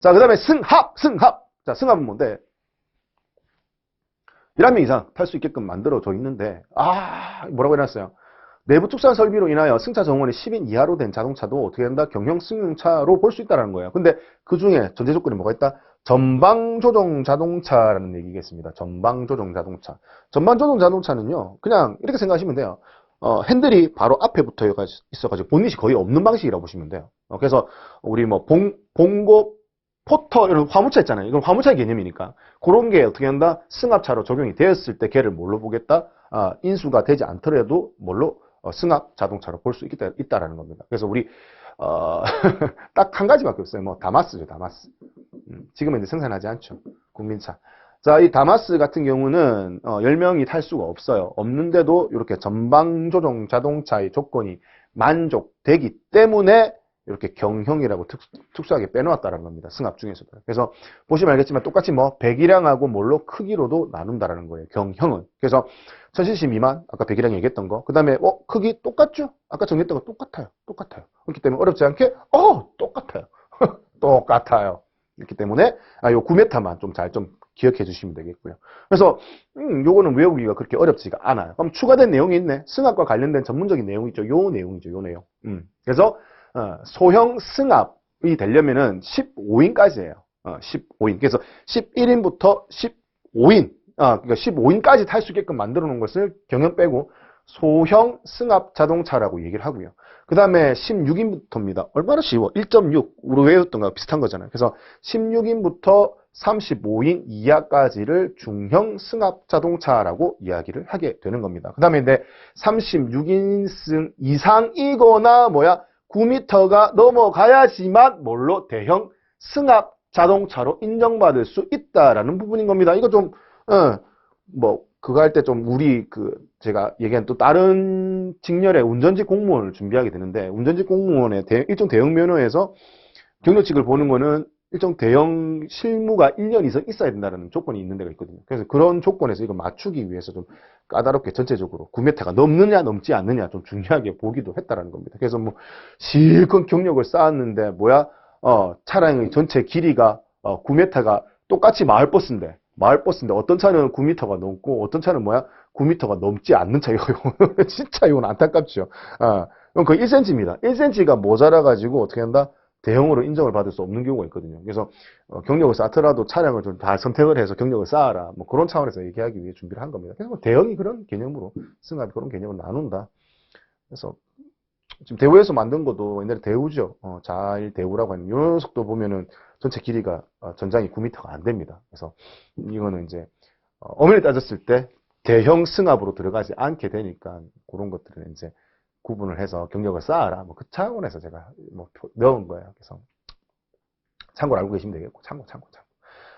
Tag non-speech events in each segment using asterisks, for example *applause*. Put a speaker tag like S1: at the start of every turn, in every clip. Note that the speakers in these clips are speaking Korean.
S1: 자, 그 다음에 승합, 승합. 자, 승합은 뭔데? 11명 이상 탈 수 있게끔 만들어져 있는데, 아, 뭐라고 해놨어요? 내부 축산 설비로 인하여 승차 정원이 10인 이하로 된 자동차도 어떻게 된다? 경영 승용차로 볼 수 있다는 거예요. 근데 그 중에 전제 조건이 뭐가 있다? 전방 조종 자동차라는 얘기겠습니다. 전방 조종 자동차. 전방 조종 자동차는요, 그냥 이렇게 생각하시면 돼요. 어, 핸들이 바로 앞에 붙어 있어가지고 본닛이 거의 없는 방식이라고 보시면 돼요. 어, 그래서 우리 뭐 봉, 봉고, 포터 이런 화물차 있잖아요. 이건 화물차의 개념이니까 그런 게 어떻게 한다? 승합차로 적용이 되었을 때 걔를 뭘로 보겠다? 아, 인수가 되지 않더라도 뭘로 어, 승합 자동차로 볼 수 있다, 있다라는 겁니다. 그래서 우리 어, *laughs* 딱 한 가지밖에 없어요. 뭐 다마스죠, 다마스. 음, 지금은 이제 생산하지 않죠. 국민차. 자, 이 다마스 같은 경우는 어, 10명이 탈 수가 없어요. 없는데도 이렇게 전방 조종 자동차의 조건이 만족되기 때문에 이렇게 경형이라고 특, 수하게 빼놓았다는 겁니다. 승합 중에서도. 그래서 보시면 알겠지만 똑같이 뭐 배기량하고 뭘로 크기로도 나눈다라는 거예요. 경형은. 그래서 1000cc 미만 아까 배기량 얘기했던 거. 그 다음에 어 크기 똑같죠? 아까 정했던 거 똑같아요. 똑같아요. 그렇기 때문에 어렵지 않게 어 똑같아요. *laughs* 똑같아요. 그렇기 때문에 아, 요 9m만 좀 잘좀 좀 기억해 주시면 되겠고요. 그래서 음, 요거는 외우기가 그렇게 어렵지가 않아요. 그럼 추가된 내용이 있네. 승합과 관련된 전문적인 내용이 있죠. 요 내용이죠. 요 내용. 음. 그래서 어, 소형 승합이 되려면은 15인까지예요. 어, 15인. 그래서 11인부터 15인, 아, 그러니까 15인까지 탈 수 있게끔 만들어 놓은 것을 경영 빼고 소형 승합 자동차라고 얘기를 하고요. 그 다음에 16인부터입니다. 얼마나 쉬워? 1.6. 우리 외웠던 거 비슷한 거잖아요. 그래서 16인부터 35인 이하까지를 중형 승합 자동차라고 이야기를 하게 되는 겁니다. 그 다음에 이제 36인승 이상이거나 뭐야 9m가 넘어가야지만 뭘로 대형 승합 자동차로 인정받을 수 있다라는 부분인 겁니다. 이거 좀, 어, 뭐, 그거 할 때 좀 우리 그, 제가 얘기한 또 다른 직렬의 운전직 공무원을 준비하게 되는데, 운전직 공무원의 대, 일종 대형 면허에서 경력직을 보는 거는 일정 대형 실무가 1년 이상 있어야 된다는 조건이 있는 데가 있거든요. 그래서 그런 조건에서 이거 맞추기 위해서 좀 까다롭게 전체적으로 9m가 넘느냐 넘지 않느냐 좀 중요하게 보기도 했다라는 겁니다. 그래서 뭐 실컷 경력을 쌓았는데 뭐야 어 차량의 전체 길이가 어 9m가 똑같이 마을버스인데 마을버스인데 어떤 차는 9m가 넘고 어떤 차는 뭐야 9m가 넘지 않는 차 이거 *laughs* 진짜 이건 안타깝죠. 아 어, 거의 1cm입니다. 1cm가 모자라 가지고 어떻게 한다? 대형으로 인정을 받을 수 없는 경우가 있거든요. 그래서 어, 경력을 쌓더라도 차량을 좀 다 선택을 해서 경력을 쌓아라. 뭐 그런 차원에서 얘기하기 위해 준비를 한 겁니다. 그래서 뭐 대형이 그런 개념으로 승합이 그런 개념을 나눈다. 그래서 지금 대우에서 만든 것도 옛날에 대우죠. 어, 자일 대우라고 하는 이 녀석도 보면은 전체 길이가 어, 전장이 9m가 안 됩니다. 그래서 이거는 이제 어, 엄밀히 따졌을 때 대형 승합으로 들어가지 않게 되니까 그런 것들은 이제 구분을 해서 경력을 쌓아라. 뭐 그 차원에서 제가 뭐 넣은 거예요. 그래서 참고로 알고 계시면 되겠고 참고 참고 참고.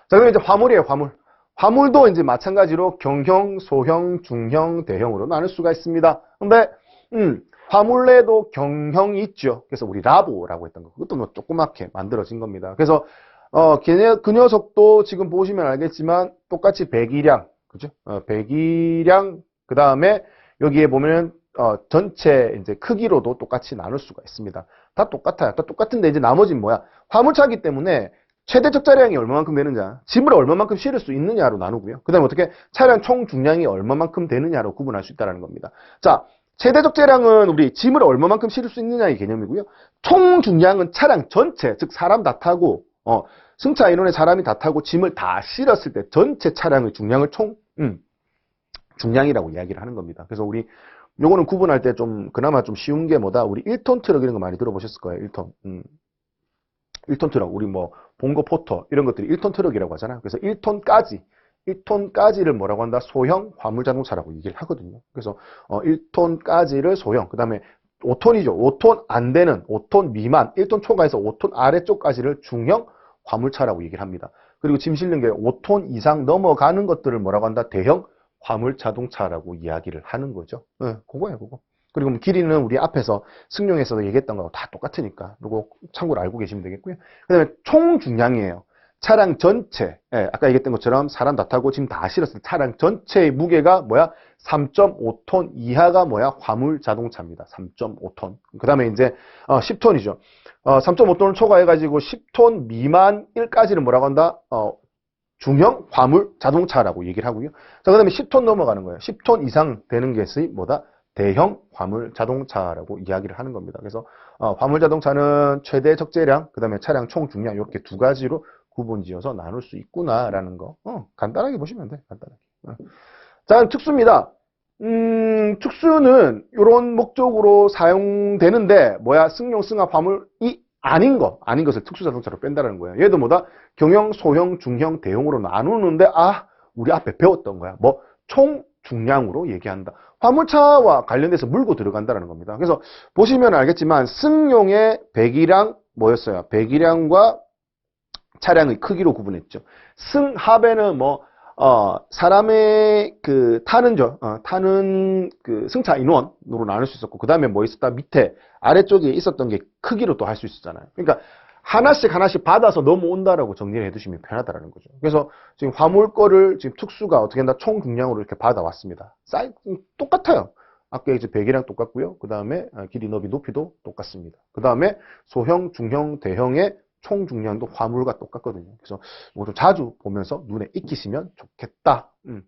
S1: 자 그럼 이제 화물이에요. 화물. 화물도 이제 마찬가지로 경형, 소형, 중형, 대형으로 나눌 수가 있습니다. 근데 음, 화물 내도 경형이 있죠. 그래서 우리 라보라고 했던 거. 그것도 뭐 조그맣게 만들어진 겁니다. 그래서 어, 걔네, 그 녀석도 지금 보시면 알겠지만 똑같이 배기량, 그죠? 어, 배기량, 그 다음에 여기에 보면 어, 전체 이제 크기로도 똑같이 나눌 수가 있습니다. 다 똑같아요. 다 똑같은데 이제 나머지는 뭐야? 화물차기 때문에 최대 적자량이 얼마만큼 되느냐, 짐을 얼마만큼 실을 수 있느냐로 나누고요. 그 다음에 어떻게 차량 총 중량이 얼마만큼 되느냐로 구분할 수 있다는 겁니다. 자, 최대 적재량은 우리 짐을 얼마만큼 실을 수 있느냐의 개념이고요. 총 중량은 차량 전체, 즉 사람 다 타고 어, 승차 인원의 사람이 다 타고 짐을 다 실었을 때 전체 차량의 중량을 총 음, 중량이라고 이야기를 하는 겁니다. 그래서 우리 요거는 구분할 때 좀 그나마 좀 쉬운 게 뭐다? 우리 1톤 트럭 이런 거 많이 들어보셨을 거예요. 1톤. 음. 1톤 트럭. 우리 뭐 봉고 포터 이런 것들이 1톤 트럭이라고 하잖아. 그래서 1톤까지 1톤까지를 뭐라고 한다? 소형 화물 자동차라고 얘기를 하거든요. 그래서 어 1톤까지를 소형. 그 다음에 5톤이죠. 5톤 안 되는 5톤 미만, 1톤 초과해서 5톤 아래쪽까지를 중형 화물차라고 얘기를 합니다. 그리고 짐 실는 게 5톤 이상 넘어가는 것들을 뭐라고 한다? 대형 화물 자동차라고 이야기를 하는 거죠. 네, 그거예요, 그거. 그리고 뭐 길이는 우리 앞에서 승용에서도 얘기했던 거하고 다 똑같으니까. 그거 참고로 알고 계시면 되겠고요. 그 다음에 총 중량이에요. 차량 전체, 예, 아까 얘기했던 것처럼 사람 다 타고 지금 다 실었을 때 차량 전체의 무게가 뭐야? 3.5톤 이하가 뭐야? 화물 자동차입니다. 3.5톤. 그 다음에 이제, 어, 10톤이죠. 어, 3.5톤을 초과해가지고 10톤 미만일까지는 뭐라고 한다? 어, 중형 화물 자동차라고 얘기를 하고요. 자, 그 다음에 10톤 넘어가는 거예요. 10톤 이상 되는 것이 뭐다? 대형 화물 자동차라고 이야기를 하는 겁니다. 그래서 어, 화물 자동차는 최대 적재량, 그 다음에 차량 총 중량 이렇게 두 가지로 구분지어서 나눌 수 있구나라는 거. 어, 간단하게 보시면 돼. 간단하게. 어. 자, 특수입니다. 음, 특수는 이런 목적으로 사용되는데 뭐야? 승용, 승합, 화물이 아닌 거, 아닌 것을 특수 자동차로 뺀다는 거예요. 얘도 뭐다? 경형, 소형, 중형, 대형으로 나누는데 아, 우리 앞에 배웠던 거야. 뭐 총 중량으로 얘기한다. 화물차와 관련돼서 물고 들어간다는 겁니다. 그래서 보시면 알겠지만 승용의 배기량 뭐였어요? 배기량과 차량의 크기로 구분했죠. 승합에는 뭐 어, 사람의 그 타는 저 어, 타는 그 승차 인원으로 나눌 수 있었고 그 다음에 뭐 있었다 밑에 아래쪽에 있었던 게 크기로 또 할 수 있었잖아요. 그러니까 하나씩 하나씩 받아서 넘어온다라고 정리를 해두시면 편하다라는 거죠. 그래서 지금 화물 거를 지금 특수가 어떻게 한다 총 중량으로 이렇게 받아왔습니다. 사이 음, 똑같아요. 아까 이제 배기량 똑같고요. 그 다음에 길이, 너비, 높이도 똑같습니다. 그 다음에 소형, 중형, 대형의 총 중량도 화물과 똑같거든요. 그래서 이거 좀 자주 보면서 눈에 익히시면 좋겠다. 음.